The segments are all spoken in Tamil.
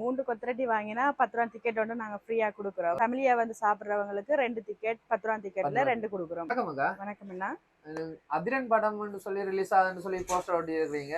மூன்று கொத்தரட்டி வாங்கினா பத்து ரூபா டிக்கெட் ஒன்று நாங்க ஃப்ரீயா கொடுக்குறோம். ஃபேமிலியா வந்து சாப்பிடுறவங்களுக்கு ரெண்டு டிக்கெட் பத்து ரூபா டிக்கெட்ல. ரெண்டு கொடுக்குறோம். வணக்கம் அண்ணா அதிரன் படம்னு சொல்லி ரிலீஸ் ஆகுதுன்னு சொல்லி போஸ்டர் ஒட்டி இருக்கிறீங்க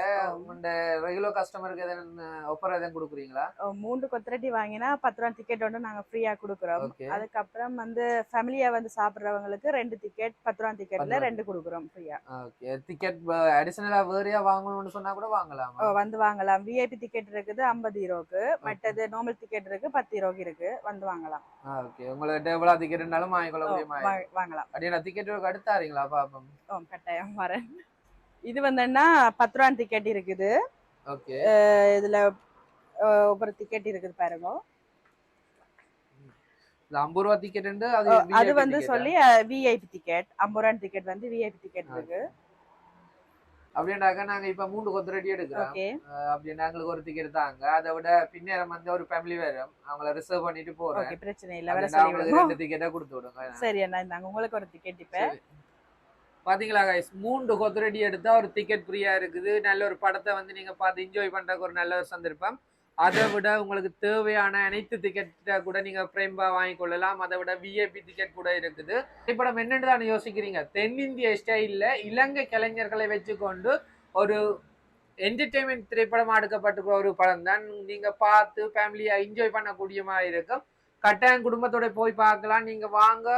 இந்த ரெகுலர் கஸ்டமருக்கு எதனா ஆஃபர் எதுவும் கொடுக்குறீங்களா? மூன்று கொத்தரட்டி வாங்கினா பத்து ரூபா டிக்கெட் ஒன்று நாங்க ஃப்ரீயா கொடுக்குறோம். அதுக்கப்புறம் வந்து ஃபேமிலியா வந்து சாப்பிடுறவங்களுக்கு ரெண்டு டிக்கெட் பத்து ரூபா டிக்கெட்ல. ரெண்டு கொடுக்குறோம் ஃப்ரீயா ஓகே. டிக்கெட் அடிஷனலா வேறையா வாங்கணும்னு சொன்னா கூட வாங்கலாமா. வந்து வாங்கலாம். விஐபி டிக்கெட் இருக்குது ஐம்பது யூரோக்கு மற்றது நார்மல் டிக்கெட் இருக்கு பத்து யூரோக்கு இருக்கு. வந்து வாங்கலாம். ஓகே. உங்களுக்கு எவ்வளோ டிக்கெட் இருந்தாலும் வாங்கிக்கொள்ள ஓ, முடியுமா வாங்கலாம். அப்படியே நான் டிக்கெட் அடுத்தாரீங்களா பாப்போம். கட்டாயம் வரேன். இது வந்துன்னா பத்து ரூபா டிக்கெட் இருக்குது. இதுல ஒவ்வொரு டிக்கெட் இருக்குது பாருங்க. இந்த ஐம்பது ரூபா டிக்கெட் அது வந்து? சொல்லி விஐபி டிக்கெட் ஐம்பது ரூபா டிக்கெட் வந்து விஐபி டிக்கெட் இருக்கு. அப்படின்னாக்கா நாங்க இப்ப மூணு கொத்தரடி எடுக்கிறோம். அப்படின்னா எங்களுக்கு ஒரு டிக்கெட் தாங்க. அதை விட பின்னேரம் வந்து ஒரு ஃபேமிலி வரும் அவங்கள ரிசர்வ் பண்ணிட்டு ஓகே பிரச்சனை இல்ல. சொல்லி அவங்களுக்கு ரெண்டு டிக்கெட்டா கொடுத்து விடுங்க. சரி அண்ணா இந்தாங்க. உங்களுக்கு ஒரு டிக்கெட் இப்ப. பார்த்தீங்களா கைஸ் மூன்று கொத்தரடி எடுத்தால் ஒரு டிக்கெட் ஃப்ரீயாக இருக்குது. நல்ல ஒரு படத்தை வந்து நீங்கள் பார்த்து என்ஜாய் பண்றதுக்கு ஒரு நல்ல ஒரு சந்தர்ப்பம். அதை விட உங்களுக்கு தேவையான அனைத்து டிக்கெட்டை கூட நீங்கள் ஃப்ரேம்பாக வாங்கிக்கொள்ளலாம் அதை விட விஐபி டிக்கெட் கூட இருக்குது. திரைப்படம் என்னென்னு தான் யோசிக்கிறீங்க? தென்னிந்திய ஸ்டைலில் இலங்கை கலைஞர்களை வச்சுக்கொண்டு ஒரு என்டர்டெயின்மெண்ட் திரைப்படமாக எடுக்கப்பட்டிருக்கிற ஒரு படம் தான். நீங்கள் பார்த்து ஃபேமிலியாக என்ஜாய் பண்ணக்கூடிய மாதிரி இருக்கும். கட்டாயம் குடும்பத்தோட போய் பார்க்கலாம். நீங்கள் வாங்க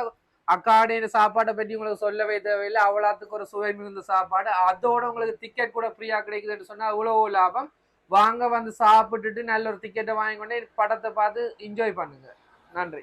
அக்காடைய சாப்பாட்டை பற்றி உங்களுக்கு சொல்லவே தேவையில்லை. அவ்வளோத்துக்கு ஒரு சுவை மிகுந்த சாப்பாடு. அதோட உங்களுக்கு டிக்கெட் கூட ஃப்ரீயாக கிடைக்குதுன்னு சொன்னால் அவ்வளோ லாபம். வாங்க வந்து சாப்பிட்டுட்டு நல்ல ஒரு டிக்கெட்டை வாங்கி கொண்டு படத்தை பார்த்து என்ஜாய் பண்ணுங்க. நன்றி.